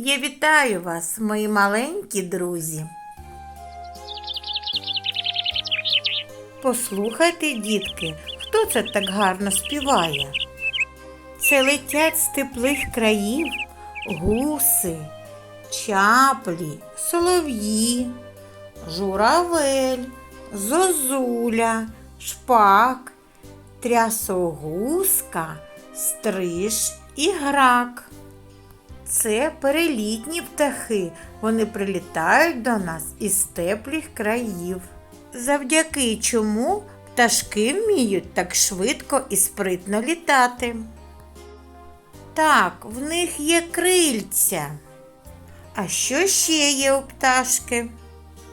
Я вітаю вас, мої маленькі друзі. Послухайте, дітки, хто це так гарно співає? Це летять з теплих країв гуси, чаплі, солов'ї, журавель, зозуля, шпак, трясогузка, стриж і грак. Це перелітні птахи. Вони прилітають до нас із теплих країв. Завдяки чому пташки вміють так швидко і спритно літати. Так, в них є крильця. А що ще є у пташки?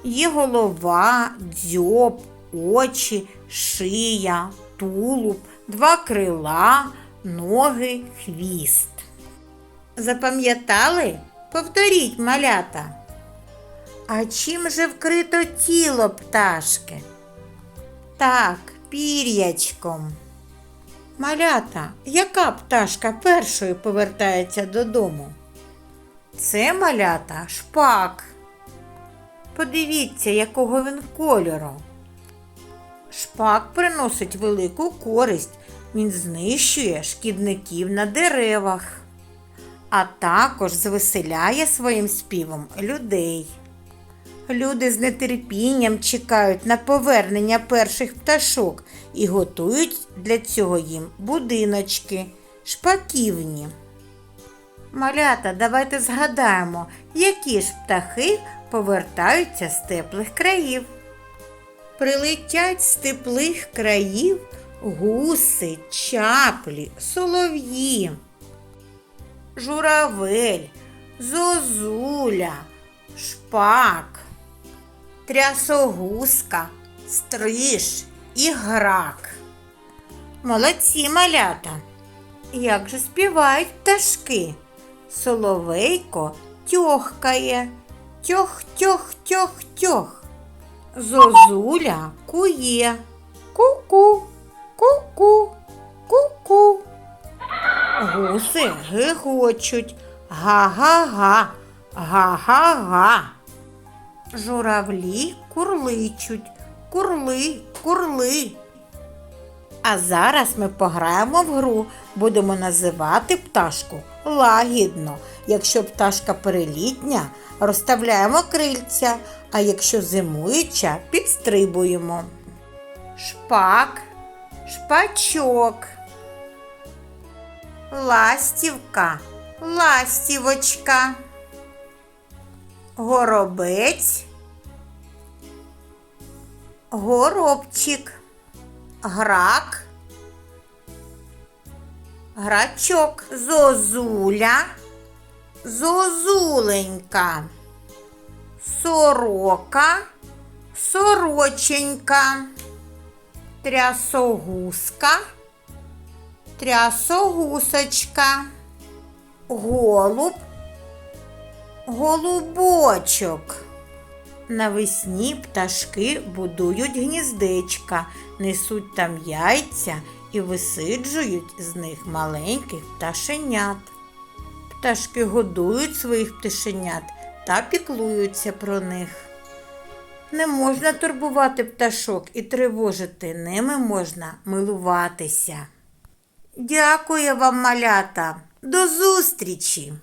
Є голова, дзьоб, очі, шия, тулуб, два крила, ноги, хвіст. Запам'ятали? Повторіть малята. А чим же вкрито тіло пташки? Так, пір'ячком. Малята, яка пташка першою повертається додому? Це малята шпак. Подивіться, якого він кольору. Шпак приносить велику користь. Він знищує шкідників на деревах, а також звеселяє своїм співом людей. Люди з нетерпінням чекають на повернення перших пташок і готують для цього їм будиночки, шпаківні. Малята, давайте згадаємо, які ж птахи повертаються з теплих країв. Прилетять з теплих країв гуси, чаплі, солов'ї, журавель, зозуля, шпак, трясогузка, стриж і грак. Молодці малята! Як же співають пташки? Соловейко тьохкає, тьох-тьох-тьох-тьох. Зозуля кує. Ку-ку, ку-ку, ку-ку. Гуси гигочуть. Га-га-га, га-га-га. Журавлі курличуть. Курли, курли. А зараз ми пограємо в гру, будемо називати пташку лагідно. Якщо пташка перелітня, розставляємо крильця, а якщо зимуюча, підстрибуємо. Шпак, шпачок, ластівка, ластівочка, горобець, горобчик, грак, грачок, зозуля, зозуленька, сорока, сороченька, трясогузка, трясогусочка, голуб, голубочок. Навесні пташки будують гніздечка, несуть там яйця і висиджують з них маленьких пташенят. Пташки годують своїх пташенят та піклуються про них. Не можна турбувати пташок і тривожити, ними можна милуватися. Дякую вам, малята, до зустрічі!